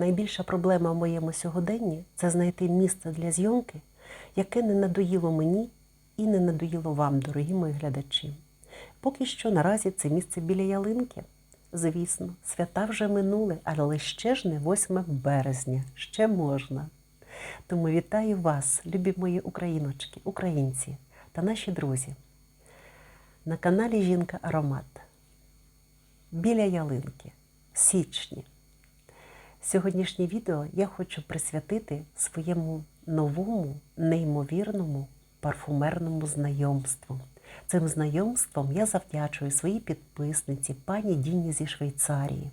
найбільша проблема в моєму сьогоденні це знайти місце для зйомки, яке не надоїло мені і не надоїло вам, дорогі мої глядачі. Поки що наразі це місце біля ялинки. Звісно, свята вже минули, але ще ж не 8 березня, ще можна. Тому вітаю вас, любі мої україночки, українці та наші друзі. На каналі Жінка Аромат. Біля ялинки, січні. Сьогоднішнє відео я хочу присвятити своєму новому, неймовірному парфумерному знайомству. Цим знайомством я завдячую своїй підписниці, пані Діні зі Швейцарії,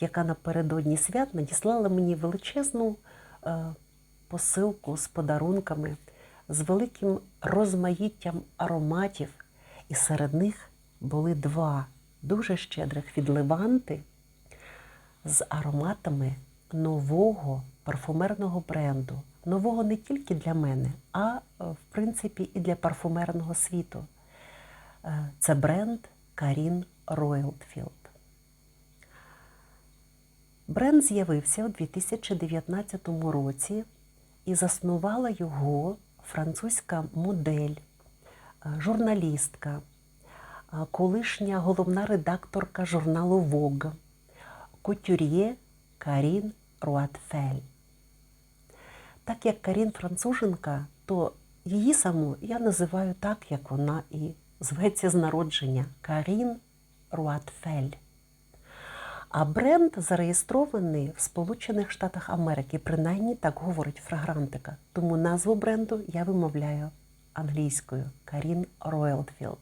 яка напередодні свят надіслала мені величезну е, посилку з подарунками, з великим розмаїттям ароматів. І серед них були два дуже щедрих від Леванти з ароматами нового парфумерного бренду. Нового не тільки для мене, а е, в принципі і для парфумерного світу. Е, Це бренд Карін Ройлдфілд. Бренд з'явився у 2019 році і заснувала його французька модель, е, журналістка, колишня головна редакторка журналу Vogue, кутюр'є Карін Руатфель. Так як Карін француженка, то її саму я називаю так, як вона і зветься з народження Карін Руатфель. А бренд зареєстрований в Сполучених Штатах Америки, принаймні так говорить фрагрантика. Тому назву бренду я вимовляю англійською Карін Ройлдфілд.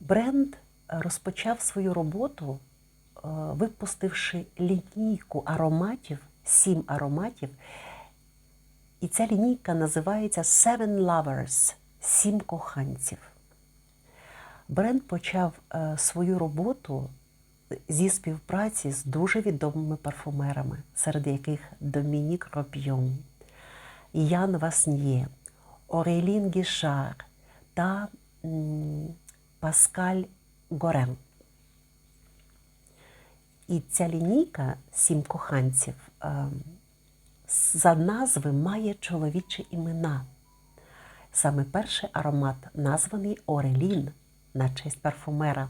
Бренд розпочав свою роботу, е, випустивши лінійку ароматів, сім ароматів. І ця лінійка називається Seven Lovers Сім коханців. Бренд почав е, свою роботу зі співпраці з дуже відомими парфумерами, серед яких Домінік Робйон, Ян Васньє, Орелін Гішар та Паскаль Горен. І ця лінійка сім коханців е, за назви має чоловічі імена. Саме перший аромат названий Орелін на честь парфумера.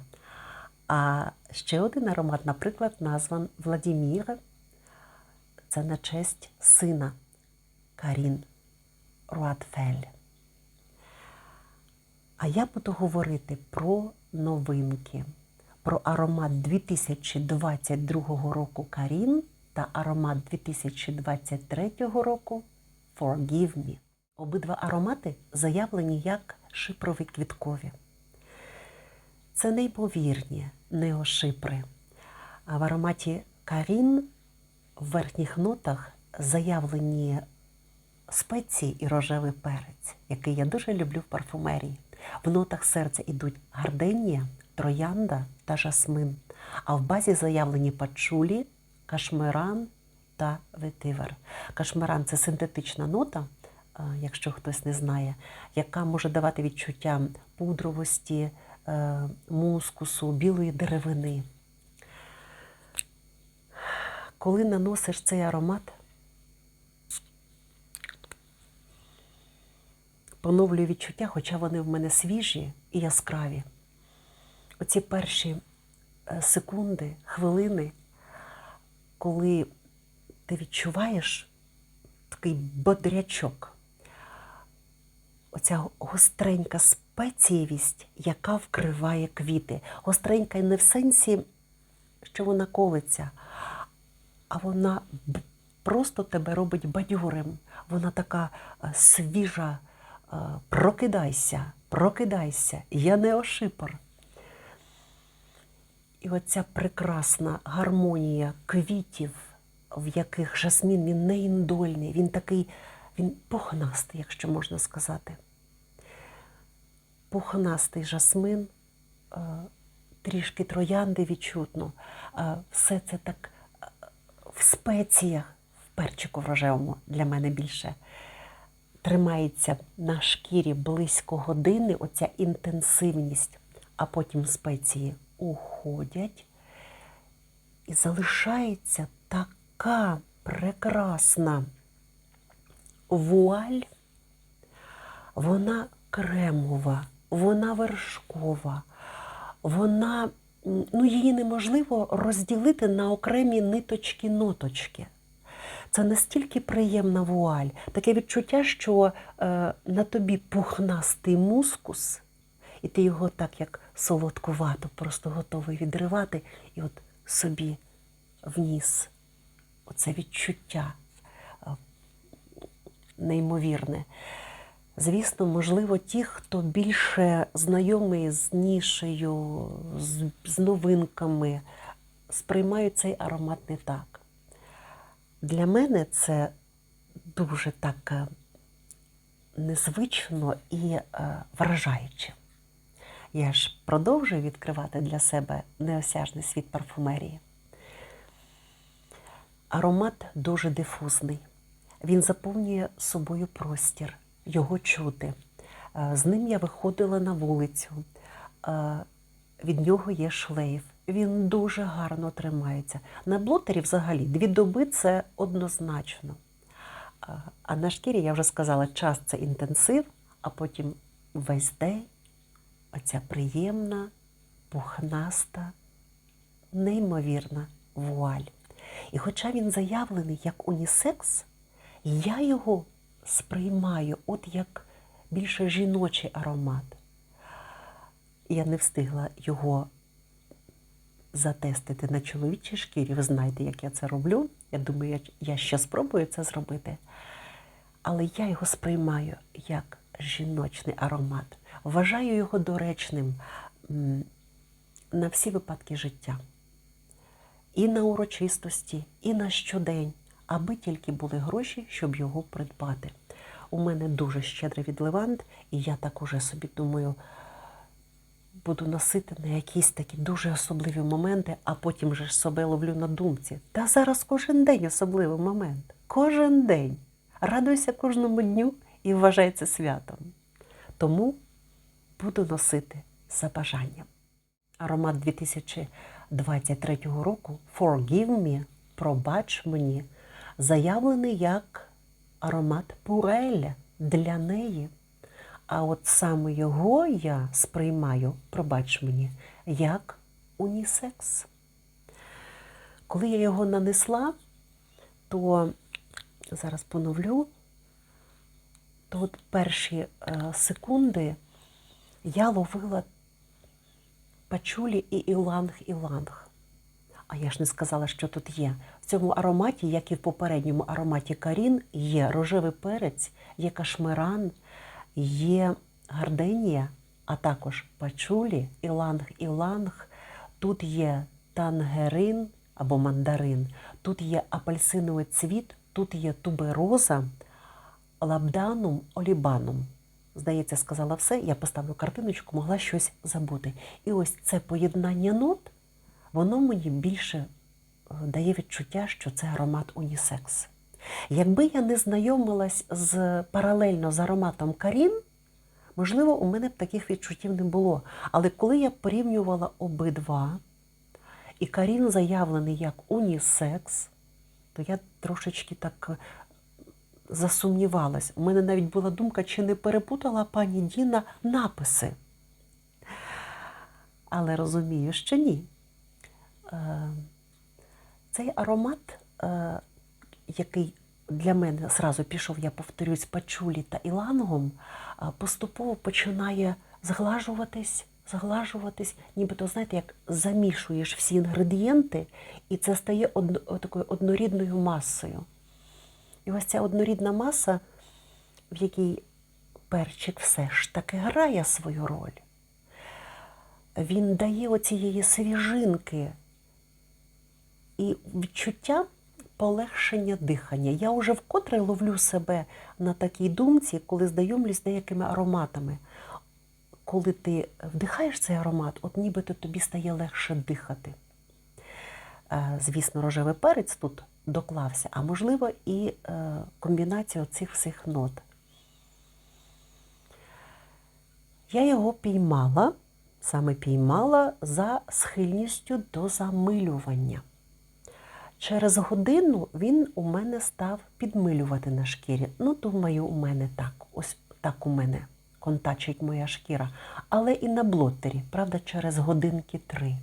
А ще один аромат, наприклад, назван Владімір. Це на честь сина Карін Руатфель. А я буду говорити про новинки, про аромат 2022 року Карін та аромат 2023 року Forgive Me. Обидва аромати заявлені як шипрові квіткові. Це неймовірні неошипри. А в ароматі Карін в верхніх нотах заявлені спеції і рожевий перець, який я дуже люблю в парфумерії. В нотах серця йдуть гарденія, троянда та жасмин, а в базі заявлені пачулі, кашмиран та ветивер. Кашмиран це синтетична нота, якщо хтось не знає, яка може давати відчуття пудровості, е, мускусу, білої деревини. Коли наносиш цей аромат, поновлюю відчуття, хоча вони в мене свіжі і яскраві. Оці перші е, секунди, хвилини, коли ти відчуваєш такий бодрячок, оця гостренька спецієвість, яка вкриває квіти. Гостренька не в сенсі, що вона колиться, а вона просто тебе робить бадьорим. Вона така е, свіжа. Прокидайся, прокидайся, я не ошипор. І оця прекрасна гармонія квітів, в яких жасмін він не індольний, він такий, він пухнастий, якщо можна сказати. Пухнастий жасмин, трішки троянди відчутно. Все це так в спеціях, в перчику рожевому для мене більше. Тримається на шкірі близько години оця інтенсивність, а потім спеції уходять, І залишається така прекрасна вуаль, вона кремова, вона вершкова, вона, ну, її неможливо розділити на окремі ниточки-ноточки. Це настільки приємна вуаль, таке відчуття, що е, на тобі пухнастий мускус, і ти його так як солодкувато, просто готовий відривати, і от собі вніс оце відчуття е, неймовірне. Звісно, можливо, ті, хто більше знайомий з нішею, з, з новинками, сприймають цей аромат не так. Для мене це дуже так е, незвично і е, вражаюче. Я ж продовжую відкривати для себе неосяжний світ парфумерії. Аромат дуже дифузний. Він заповнює собою простір, його чути. Е, З ним я виходила на вулицю. Від нього є шлейф. Він дуже гарно тримається. На блотері взагалі дві доби це однозначно. А- на шкірі я вже сказала, час це інтенсив, а потім весь день оця приємна, пухнаста, неймовірна вуаль. І хоча він заявлений як унісекс, я його сприймаю от як більше жіночий аромат. Я не встигла його затестити на чоловічій шкірі. Ви знаєте, як я це роблю. Я думаю, я, ще спробую це зробити. Але я його сприймаю як жіночний аромат. Вважаю його доречним на всі випадки життя. І на урочистості, і на щодень, аби тільки були гроші, щоб його придбати. У мене дуже щедрий відливант, і я так уже собі думаю, буду носити на якісь такі дуже особливі моменти, а потім вже ж себе ловлю на думці. Та зараз кожен день особливий момент. Кожен день. Радуйся кожному дню і вважай це святом. Тому буду носити за бажанням. Аромат 2023 року Forgive Me, пробач мені, заявлений як аромат Пуреля для неї. А от саме його я сприймаю, пробач мені, як унісекс. Коли я його нанесла, то зараз поновлю, то от перші е, секунди я ловила пачулі і іланг-іланг. А я ж не сказала, що тут є. В цьому ароматі, як і в попередньому ароматі Карін, є рожевий перець, є кашмиран, є гарденія, а також пачулі, іланг-іланг. Тут є тангерин або мандарин, тут є апельсиновий цвіт, тут є тубероза, лабданум, олібанум. Здається, сказала все, я поставлю картиночку, могла щось забути. І ось це поєднання нот, воно мені більше е, дає відчуття, що це аромат унісекс. Якби я не знайомилась з паралельно з ароматом Карін, можливо, у мене б таких відчуттів не було. Але коли я порівнювала обидва, і Карін заявлений як унісекс, то я трошечки так е, засумнівалась. У мене навіть була думка, чи не перепутала пані Діна написи. Але розумію, що ні. Е, Цей аромат, е, який для мене зразу пішов, я повторюсь, пачулі та ілангом, поступово починає зглажуватись, зглажуватись, нібито, знаєте, як замішуєш всі інгредієнти, і це стає одно, такою однорідною масою. І ось ця однорідна маса, в якій перчик все ж таки грає свою роль. Він дає оцієї свіжинки і відчуття полегшення дихання. Я вже вкотре ловлю себе на такій думці, коли знайомлюсь деякими ароматами. Коли ти вдихаєш цей аромат, от нібито тобі стає легше дихати. Е, Звісно, рожевий перець тут доклався, а можливо і е, комбінація цих всіх нот. Я його піймала, саме піймала за схильністю до замилювання. Через годину він у мене став підмилювати на шкірі. Ну, думаю, у мене так. Ось так у мене контачить моя шкіра. Але і на блотері, правда, через годинки три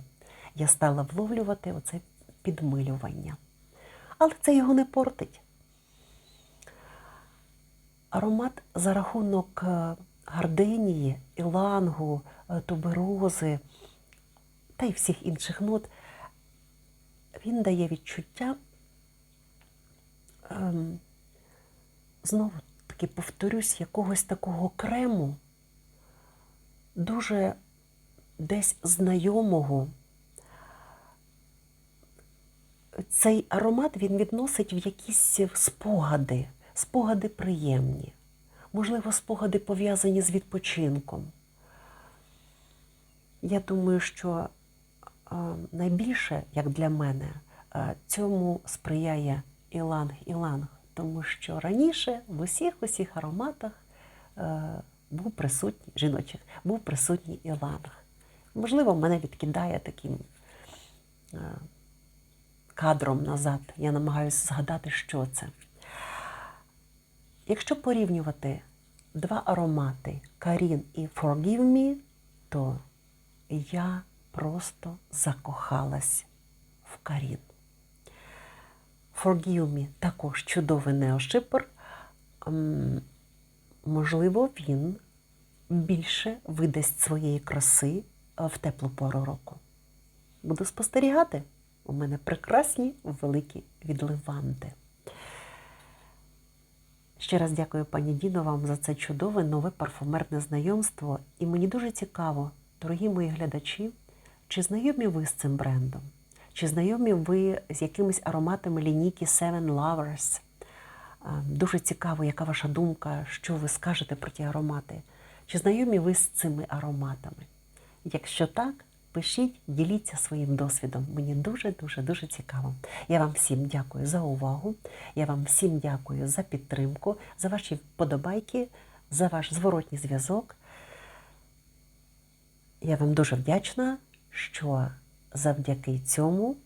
я стала вловлювати оце підмилювання. Але це його не портить. Аромат за рахунок е, гарденії, ілангу, е, туберози та й всіх інших нот, він дає відчуття, ем, знову таки повторюсь, якогось такого крему, дуже десь знайомого. Цей аромат він відносить в якісь спогади, спогади приємні, можливо, спогади пов'язані з відпочинком. Я думаю, що найбільше, як для мене, цьому сприяє іланг-іланг, тому що раніше в усіх усіх ароматах е, був присутній жіночих, був присутній іланг. Можливо, мене відкидає таким е, кадром назад. Я намагаюся згадати, що це. Якщо порівнювати два аромати Карін і Forgive Me, то я просто закохалась в Карін. Forgive Me також чудовий неошипер. Ем, Можливо, він більше видасть своєї краси е, в теплу пору року. Буду спостерігати. У мене прекрасні великі відливанти. Ще раз дякую пані Діно вам за це чудове нове парфумерне знайомство. І мені дуже цікаво, дорогі мої глядачі, чи знайомі ви з цим брендом? Чи знайомі ви з якимись ароматами лінійки Seven Lovers? Е, Дуже цікаво, яка ваша думка, що ви скажете про ті аромати. Чи знайомі ви з цими ароматами? Якщо так, пишіть, діліться своїм досвідом. Мені дуже-дуже дуже цікаво. Я вам всім дякую за увагу. Я вам всім дякую за підтримку, за ваші вподобайки, за ваш зворотній зв'язок. Я вам дуже вдячна, що завдяки цьому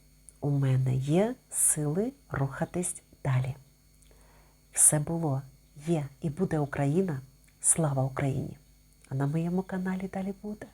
у мене є сили рухатись далі. Все було, є і буде Україна. Слава Україні! А на моєму каналі далі буде.